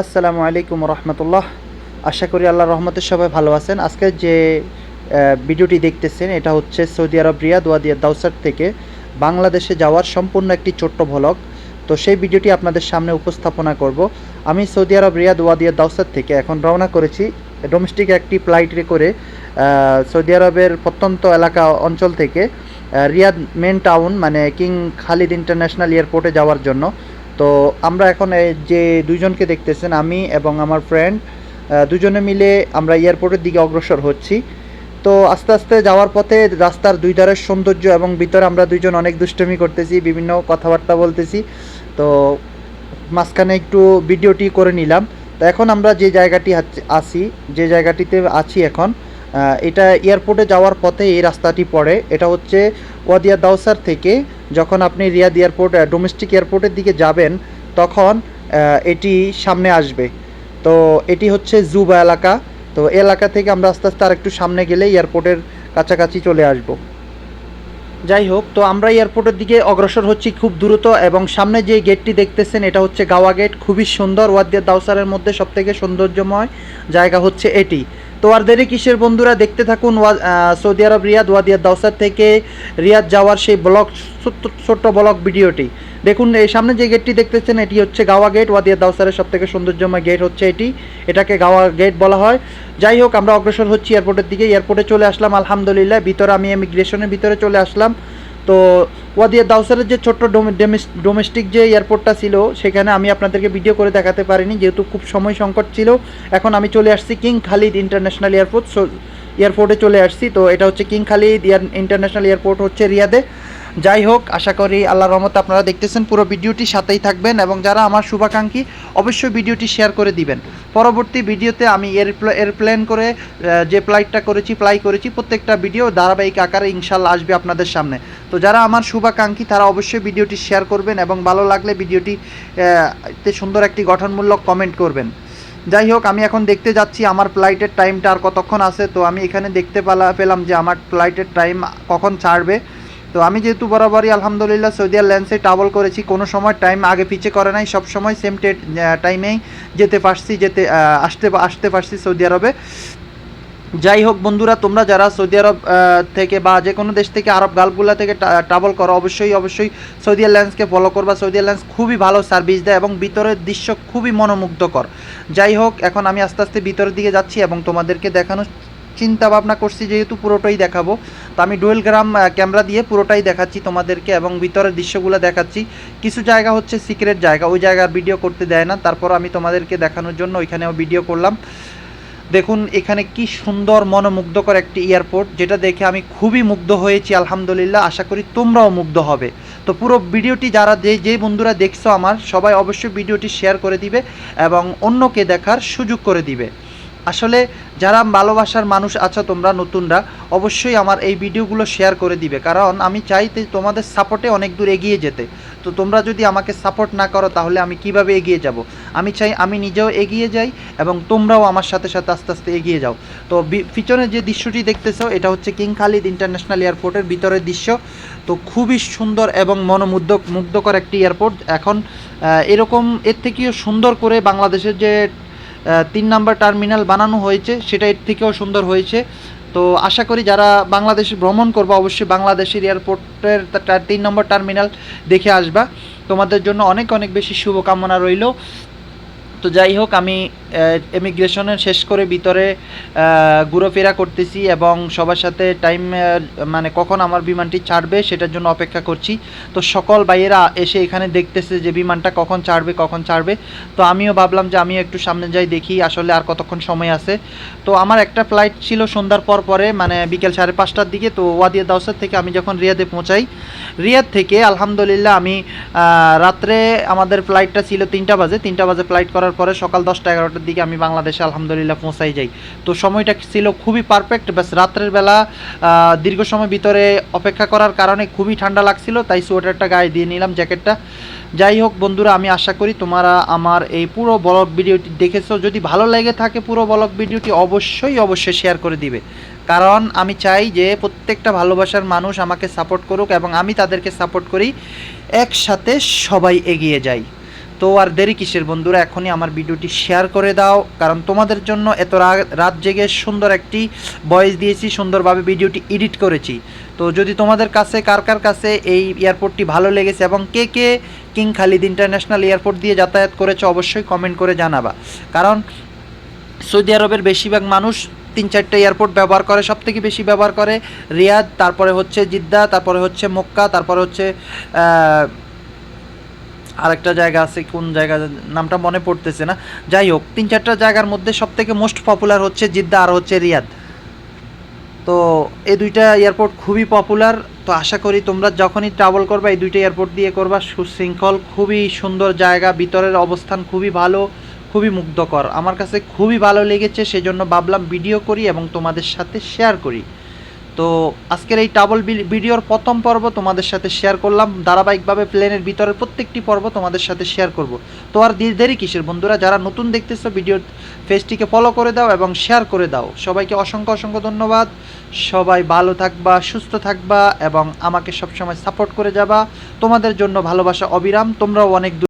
আসসালামু আলাইকুম রহমতুল্লাহ। আশা করি আল্লাহ রহমতের সবাই ভালো আছেন। আজকে যে ভিডিওটি দেখতেছেন, এটা হচ্ছে Saudi Arab, Riyadh Wadiya Dausar থেকে বাংলাদেশে যাওয়ার সম্পূর্ণ একটি ছোট্ট ভ্লগ তো সেই ভিডিওটি আপনাদের সামনে উপস্থাপনা করব। আমি Saudi Arab, Riyadh Wadiya Dausar থেকে এখন রওনা করেছি ডোমেস্টিক একটি ফ্লাইটে করে সৌদি আরবের প্রত্যন্ত এলাকা অঞ্চল থেকে রিয়াদ মেন টাউন মানে কিং খালিদ ইন্টারন্যাশনাল এয়ারপোর্টে যাওয়ার জন্য। তো আমরা এখন এই যে দুইজনকে দেখতেছেন আমি এবং আমার ফ্রেন্ড দুজনে মিলে আমরা এয়ারপোর্টের দিকে অগ্রসর হচ্ছি। তো আস্তে আস্তে যাওয়ার পথে রাস্তার দুই ধারের সৌন্দর্য এবং ভিতরে আমরা দুইজন অনেক দুষ্টমি করতেছি, বিভিন্ন কথাবার্তা বলতেছি। তো মাঝখানে একটু ভিডিওটি করে নিলাম। তো এখন আমরা যে জায়গাটি আছি, যে জায়গাটিতে আছি এখন এটা এয়ারপোর্টে যাওয়ার পথে এই রাস্তাটি পড়ে। এটা হচ্ছে ওয়াদিয়া দাউসার থেকে যখন আপনি রিয়াদ এয়ারপোর্ট ডোমেস্টিক এয়ারপোর্টের দিকে যাবেন, তখন এটি সামনে আসবে। তো এটি হচ্ছে জুবা এলাকা। তো এলাকা থেকে আমরা আস্তে আস্তে আরেকটু সামনে গেলে এয়ারপোর্টের কাছাকাছি চলে আসব। যাই হোক, তো আমরা এয়ারপোর্টের দিকে অগ্রসর হচ্ছি খুব দ্রুত এবং সামনে যে গেটটি দেখতেছেন, এটা হচ্ছে গাওয়া গেট। খুবই সুন্দর। ওয়াদিয়া দাউসারের মধ্যে সবথেকে সৌন্দর্যময় জায়গা হচ্ছে এটি। তো আর দেরি কিসের বন্ধুরা? দেখতে থাকুন Saudi Arab, Riyadh, Wadiya Dausar থেকে রিয়াদ যাওয়ার সেই ব্লক ছোট্ট ব্লগ ভিডিওটি। দেখুন, এই সামনে যে গেটটি দেখতেছেন, এটি হচ্ছে গাওয়া গেট ওয়াদিয়া দাউসারের সব থেকে সৌন্দর্যময় গেট হচ্ছে এটি। এটাকে গাওয়া গেট বলা হয়। যাই হোক, আমরা অগ্রসর হচ্ছি এয়ারপোর্টের দিকে। এয়ারপোর্টে চলে আসলাম, আলহামদুলিল্লাহ। ভিতরে আমি ইমিগ্রেশনের ভিতরে চলে আসলাম। তো ওয়াদিয়া দাউসারের যে ছোট্ট ডোমেস্টিক যে এয়ারপোর্টটা ছিল, সেখানে আমি আপনাদেরকে ভিডিও করে দেখাতে পারিনি, যেহেতু খুব সময় সংকট ছিল। এখন আমি চলে আসছি King Khalid international airport, so, এয়ারপোর্টে চলে আসছি। তো এটা হচ্ছে কিং খালিদ ইন্টারন্যাশনাল এয়ারপোর্ট হচ্ছে রিয়াদে। যাই হোক, আশা করি আল্লাহ রহমতে আপনারা দেখতেছেন পুরো ভিডিওটি, সাথেই থাকবেন এবং যারা আমার শুভাকাঙ্ক্ষী, অবশ্যই ভিডিওটি শেয়ার করে দিবেন। পরবর্তী ভিডিওতে আমি এয়ারপ্লে- এয়ারপ্লেন করে যে ফ্লাইটটা করেছি ফ্লাই করেছি, প্রত্যেকটা ভিডিও ধারাবাহিক আকারে ইনশাল্লাহ আসবে আপনাদের সামনে। তো যারা আমার শুভাকাঙ্ক্ষী, তারা অবশ্যই ভিডিওটি শেয়ার করবেন এবং ভালো লাগলে ভিডিওটি সুন্দর একটি গঠনমূলক কমেন্ট করবেন। যাই হোক, আমি এখন দেখতে যাচ্ছি আমার ফ্লাইটের টাইমটা আর কতক্ষণ আছে। তো আমি এখানে দেখতে পেলা, পেলাম যে আমার ফ্লাইটের টাইম কখন ছাড়বে। তো আমি যেহেতু বরাবরই আলহামদুলিল্লাহ সৌদি আর ল্যান্সে ট্রাভেল করেছি, কোনো সময় টাইম আগে পিছে করে নাই, সব সময় সেম টাইমেই যেতে পারছি, যেতে আসতে আসতে পারছি সৌদি আরবে। যাই হোক বন্ধুরা, তোমরা যারা সৌদি আরব থেকে বা যে কোনো দেশ থেকে আরব গালফগুলা থেকে ট্রাভেল করো, অবশ্যই অবশ্যই সৌদি এয়ারলাইন্সকে ফলো করবা। সৌদি এয়ারলাইন্স খুবই ভালো সার্ভিস দেয় এবং ভিতরের দৃশ্য খুবই মনোমুগ্ধকর। যাই হোক, এখন আমি আস্তে আস্তে ভিতরের দিকে যাচ্ছি এবং তোমাদেরকে দেখানোর চিন্তা ভাবনা করছি যেহেতু পুরোটাই দেখাবো। তো আমি ডুয়েল গ্রাম ক্যামেরা দিয়ে পুরোটাই দেখাচ্ছি তোমাদেরকে এবং ভিতরের দৃশ্যগুলো দেখাচ্ছি। কিছু জায়গা হচ্ছে সিক্রেট জায়গা, ওই জায়গার ভিডিও করতে দেয় না। তারপর আমি তোমাদেরকে দেখানোর জন্য ওইখানেও ভিডিও করলাম। দেখুন, এখানে কি সুন্দর মনোমুগ্ধকর একটি এয়ারপোর্ট, যেটা দেখে আমি খুবই মুগ্ধ হয়েছি, আলহামদুলিল্লাহ। আশা করি তোমরাও মুগ্ধ হবে। তো পুরো ভিডিওটি যারা যে যে বন্ধুরা দেখছ আমার, সবাই অবশ্যই ভিডিওটি শেয়ার করে দিবে এবং অন্যকে দেখার সুযোগ করে দিবে। আসলে যারা ভালোবাসার মানুষ আছো তোমরা, নতুনরা, অবশ্যই আমার এই ভিডিওগুলো শেয়ার করে দিবে। কারণ আমি চাই তোমাদের সাপোর্টে অনেক দূর এগিয়ে যেতে। তো তোমরা যদি আমাকে সাপোর্ট না করো, তাহলে আমি কীভাবে এগিয়ে যাব? আমি চাই আমি নিজেও এগিয়ে যাই এবং তোমরাও আমার সাথে সাথে আস্তে আস্তে এগিয়ে যাও। তো পিছনে যে দৃশ্যটি দেখতেছো, এটা হচ্ছে কিং খালিদ ইন্টারন্যাশনাল এয়ারপোর্টের ভিতরের দৃশ্য। তো খুবই সুন্দর এবং মনোমুগ্ধ মুগ্ধকর একটি এয়ারপোর্ট এখন এরকম এর থেকেও সুন্দর করে বাংলাদেশের যে তিন নাম্বার টার্মিনাল বানানো হয়েছে, সেটা এর থেকেও সুন্দর হয়েছে। তো আশা করি যারা বাংলাদেশে ভ্রমণ করবে, অবশ্যই বাংলাদেশের এয়ারপোর্টের তিন নম্বর টার্মিনাল দেখে আসবা। তোমাদের জন্য অনেক অনেক বেশি শুভকামনা রইল। তো যাই হোক, আমি ইমিগ্রেশনের শেষ করে ভিতরে ঘুরোফেরা করতেছি এবং সবার সাথে টাইম মানে কখন আমার বিমানটি ছাড়বে সেটার জন্য অপেক্ষা করছি। তো সকল ভাইয়েরা এসে এখানে দেখতেছে যে বিমানটা কখন ছাড়বে কখন ছাড়বে। তো আমিও ভাবলাম যে আমিও একটু সামনে যাই দেখি আসলে আর কতক্ষণ সময় আছে। তো আমার একটা ফ্লাইট ছিল সন্ধ্যার পর পরে মানে বিকেল সাড়ে পাঁচটার দিকে। তো ওয়াদিয়া দাউসার থেকে আমি যখন রিয়াদে পৌঁছাই, রিয়াদ থেকে আলহামদুলিল্লাহ আমি রাত্রে আমাদের ফ্লাইটটা ছিল তিনটা বাজে। তিনটা বাজে ফ্লাইট করার পরে সকাল দশটা এগারোটার দিকে আমি বাংলাদেশে আলহামদুলিল্লাহ পৌঁছাই যাই। তো সময়টা ছিল খুবই পারফেক্ট ব্যাস রাত্রের বেলা দীর্ঘ সময় ভিতরে অপেক্ষা করার কারণে খুবই ঠান্ডা লাগছিল, তাই সোয়েটারটা গায়ে দিয়ে নিলাম, জ্যাকেটটা। যাই হোক বন্ধুরা, আমি আশা করি তোমরা আমার এই পুরো ব্লগ ভিডিওটি দেখেছ। যদি ভালো লেগে থাকে পুরো ব্লগ ভিডিওটি, অবশ্যই অবশ্যই শেয়ার করে দিবে। কারণ আমি চাই যে প্রত্যেকটা ভালোবাসার মানুষ আমাকে সাপোর্ট করুক এবং আমি তাদেরকে সাপোর্ট করি, একসাথে সবাই এগিয়ে যাই। তো আর দেরি কিসের বন্ধুরা, এখনই আমার ভিডিওটি শেয়ার করে দাও, কারণ তোমাদের জন্য এত রাত জেগে সুন্দর একটি ভয়েস দিয়েছি, সুন্দরভাবে ভিডিওটি এডিট করেছি। তো যদি তোমাদের কাছে, কার কার কাছে এই এয়ারপোর্টটি ভালো লেগেছে এবং কে কে কিং খালিদ ইন্টারন্যাশনাল এয়ারপোর্ট দিয়ে যাতায়াত করেছে, অবশ্যই কমেন্ট করে জানাবা। কারণ সৌদি আরবের বেশিরভাগ মানুষ তিন চারটে এয়ারপোর্ট ব্যবহার করে সব থেকে বেশি ব্যবহার করে রিয়াদ, তারপরে হচ্ছে জিদ্দা, তারপরে হচ্ছে মক্কা, তারপরে হচ্ছে আরেকটা জায়গা আছে, কোন জায়গা, নামটা মনে পড়তেছে না। যাই হোক, তিন চারটা জায়গার মধ্যে সব থেকে মোস্ট পপুলার হচ্ছে জিদ্দা আর হচ্ছে রিয়াদ। তো এই দুইটা এয়ারপোর্ট খুবই পপুলার তো আশা করি তোমরা যখনই ট্রাভেল করবা, এই দুইটা এয়ারপোর্ট দিয়ে করবা। সুশৃঙ্খল, খুবই সুন্দর জায়গা, ভিতরের অবস্থান খুবই ভালো, খুবই মুগ্ধকর। আমার কাছে খুবই ভালো লেগেছে, সেজন্য ভাবলাম ভিডিও করি এবং তোমাদের সাথে শেয়ার করি। তো আজকের এই টাবল ভিডিওর প্রথম পর্ব তোমাদের সাথে শেয়ার করলাম। ধারাবাহিকভাবে প্লেনের ভিতরের প্রত্যেকটি পর্ব তোমাদের সাথে শেয়ার করব। তো আর দেরি- দেরি কিসের বন্ধুরা? যারা নতুন দেখতেছো ভিডিওর পেজটিকে ফলো করে দাও এবং শেয়ার করে দাও। সবাইকে অসংখ্য অসংখ্য ধন্যবাদ। সবাই ভালো থাকবা, সুস্থ থাকবা এবং আমাকে সবসময় সাপোর্ট করে যাবা। তোমাদের জন্য ভালোবাসা অবিরাম। তোমরাও অনেক